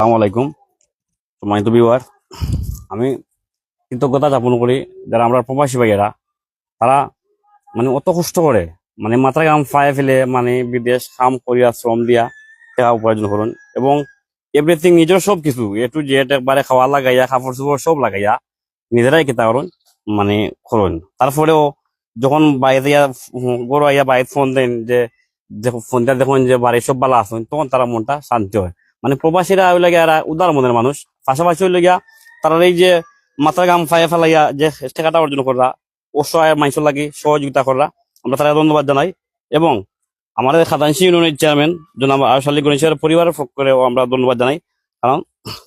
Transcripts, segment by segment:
আসসালামু আলাইকুম। সম্মানিত বিওয়ার আমি কৃতজ্ঞতা যাপন করি যারা আমরা প্রবাসী ভাইয়েরা, তারা মানে অত কষ্ট করে মানে মাথার গাম ফায়ে ফেলে মানে বিদেশ কাম করিয়া, শ্রম দিয়া টাকা উপার্জন করুন এবং এভরিথিং নিজের সব কিছু এ টু জেড একবারে খাওয়া লাগাইয়া, কাপড় চোপড় সব লাগাইয়া নিজেরাই কেতা করুন মানে করুন। তারপরেও যখন বাইরে গরু আইয়া বাইরে ফোন দেন যে ফোনটা দেখুন যে বাড়ির সব ভালো আসুন তখন তারা মনটা শান্তি হয়। মানে প্রবাসীরা ওই লাগে এরা উদার মনের মানুষ। পাশাপাশি ওই লাগিয়া তারা এই যে মাথার গাম ফাইয়া ফেলাইয়া যে টাকাটা অর্জন করা, অসহায় মানুষের লাগে সহযোগিতা করা, আমরা তারা ধন্যবাদ জানাই। এবং আমাদের খাদানসি ইউনিয়নের চেয়ারম্যান জনাব আয়ুষ গণেশের পরিবারের পক্ষ করেও আমরা ধন্যবাদ জানাই। কারণ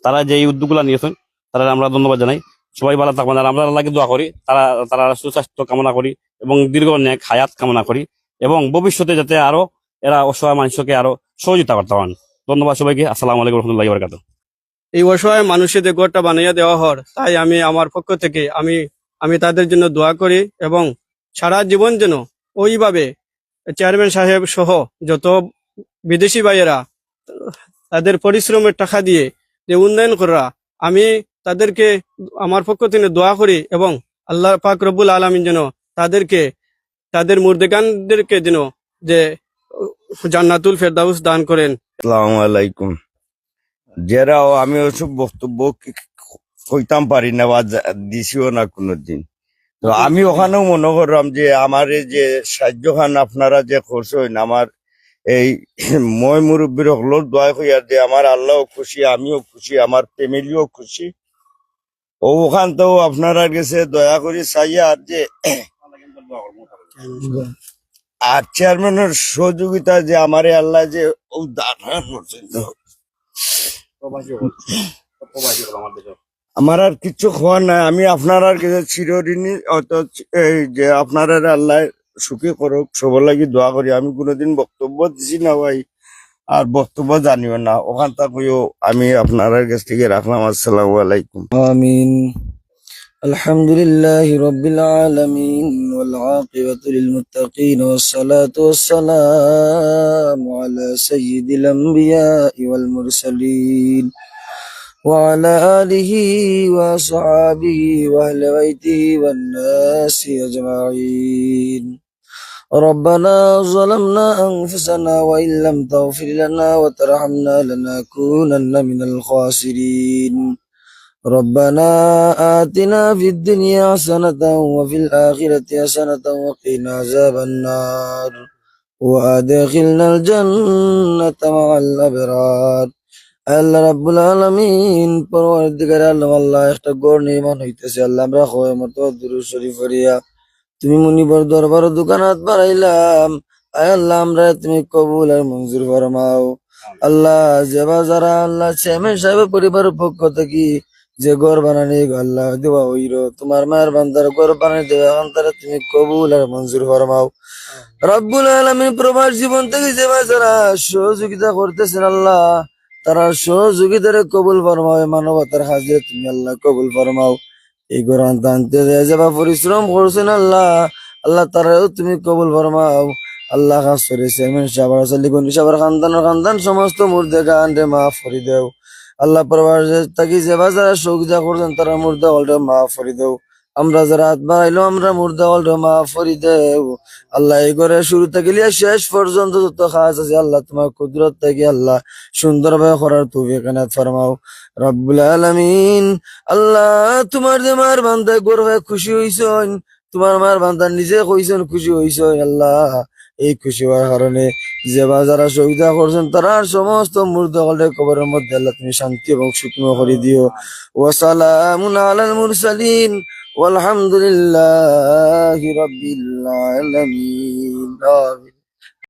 তারা যে উদ্যোগগুলো নিয়েছেন তারা আমরা ধন্যবাদ জানাই। সবাই ভালো থাকবেন আর আমরা লাগে দোয়া করি। তারা তারা সুস্বাস্থ্য কামনা করি এবং দীর্ঘ ন্যাক হায়াত কামনা করি। এবং ভবিষ্যতে যাতে আরও এরা অসহায় মানুষকে আরও সহযোগিতা করতে পারেন। ধন্যবাদ সবাইকে। আসসালামু আলাইকুম রহমতুল্লাহ বরকাত এই অসহায় যে ঘরটা বানিয়ে দেওয়া হর তাই আমি আমার পক্ষ থেকে আমি আমি তাদের জন্য দোয়া করি এবং সারা জীবন যেন ওইভাবে চেয়ারম্যান সাহেব সহ যত বিদেশি ভাইয়েরা তাদের পরিশ্রমের টাকা দিয়ে যে উন্নয়ন করা, আমি তাদেরকে আমার পক্ষ থেকে দোয়া করি এবং আল্লাহ পাক রব্বুল আলমিন যেন তাদেরকে, তাদের মুর্দেগানদেরকে যেন যে জান্নাতুল ফেরদাউস দান করেন। আসসালামু আলাইকুম। যারাও আমি ওসব বক্তব্য কইতাম পারি না বা দিছিও না কোনোদিন। তো আমি ওখানেও মনে করলাম যে আমার এই যে সাহায্য খান আপনারা যে করছেন আমার এই মই মুরব্বীর হলোর দোয়া হইয়া যে আমার আল্লাহও খুশি আমিও খুশি আমার ফ্যামিলিও খুশি। ও ওখান তো আপনারা গেছে দয়া করে চাইয়া আর যে আর চেয়ারম্যানের সহযোগিতা যে আমার আল্লাহ যে আমার আর কিছু খোয়া নাই। আমি আপনার আর কিছু চিরঋণী এই যে আপনার আর আল্লাহ সুখী করুক সবার লাগি দোয়া করি। আমি কোনোদিন বক্তব্য দিছি না ভাই আর বক্তব্য জানিও না। ওখান থেকেও আমি আপনার কাছ থেকে রাখলাম। আসসালামু আলাইকুম। আমিন। الحمد لله رب العالمين والعاقبة للمتقين والصلاة والسلام على سيد الأنبياء والمرسلين وعلى آله وصحابه وأهل بيته والناس أجمعين. ربنا ظلمنا أنفسنا وإن لم تغفر لنا وترحمنا لنكونن من الخاسرين. ربنا آتنا في الدنيا حسنة وفي الآخرة حسنة وقنا عذاب النار وأدخلنا الجنة مع الأبرار আল্লাহ রাব্বুল আলামিন পরওয়ারদিগার আল্লাহ আল্লাহ একটা গড় নির্মাণ হইতেছে আল্লাহ আমরা হয় মতো দুরূদ শরীফ পড়িয়া তুমি মুনিবর দরবার দোকানাত বাড়াইলাম আয় আল্লাহ আমরা তুমি কবুল আর মঞ্জুর ফরমাও আল্লাহ যেবা যারা আল্লাহ চেয়ারম্যান সাহেবের পরিবারের পক্ষ থেকে যে ঘর বানানি আল্লাহ দেওয়া হইল। তোমার মায়ের বান্দার ঘর বানানি দেওয়া এখন তারা তুমি কবুল আর মঞ্জুর ফরমাও। রব্বুল আলমিন প্রবাস জীবন থেকে যে যারা সহযোগিতা করতেছেন আল্লাহ তারা সহযোগিতার কবুল ফরমাও মানবতার হাজিরে তুমি আল্লাহ কবুল ফরমাও। এই টানতে দেয় যাবা পরিশ্রম করছেন আল্লাহ আল্লাহ তারাও তুমি কবুল ফরমাও। আল্লাহ খাস করে চেয়ারম্যান সাহেবের খানদানের খানদান সমস্ত মুর্দে গান রে মাফ করি দেও। আল্লাহ পরবার তাকি যেবা যারা শোক যা করছেন, তারা মুর্দা হলটা মাফ করি দেও। আমরা যারা হাত বাড়াইলো, আমরা মুর্দা হলটা মাফ করি দেও। আল্লাহ এই করে শুরু থেকে শেষ পর্যন্ত যত কাজ আছে, আল্লাহ তোমার কুদরত থেকে আল্লাহ সুন্দরভাবে করার তুমি এখানে ফরমাও। রব্বুল আলামিন, আল্লাহ তোমার যে মার বান্ধা গোর হয়ে খুশি হইছন তোমার মার বান্ধা নিজে কইছেন খুশি হইছন আল্লাহ। এই খুশি হওয়ার কারণে যে বা যারা সুবিধা করছেন তারা সমস্ত মূর্ত হলে কবরের মধ্যে আল্লাহ তুমি শান্তি এবং শুকনো করে দিও ওয়াসালামুন আলাল মুরসালিন والحمد لله رب العالمين آمين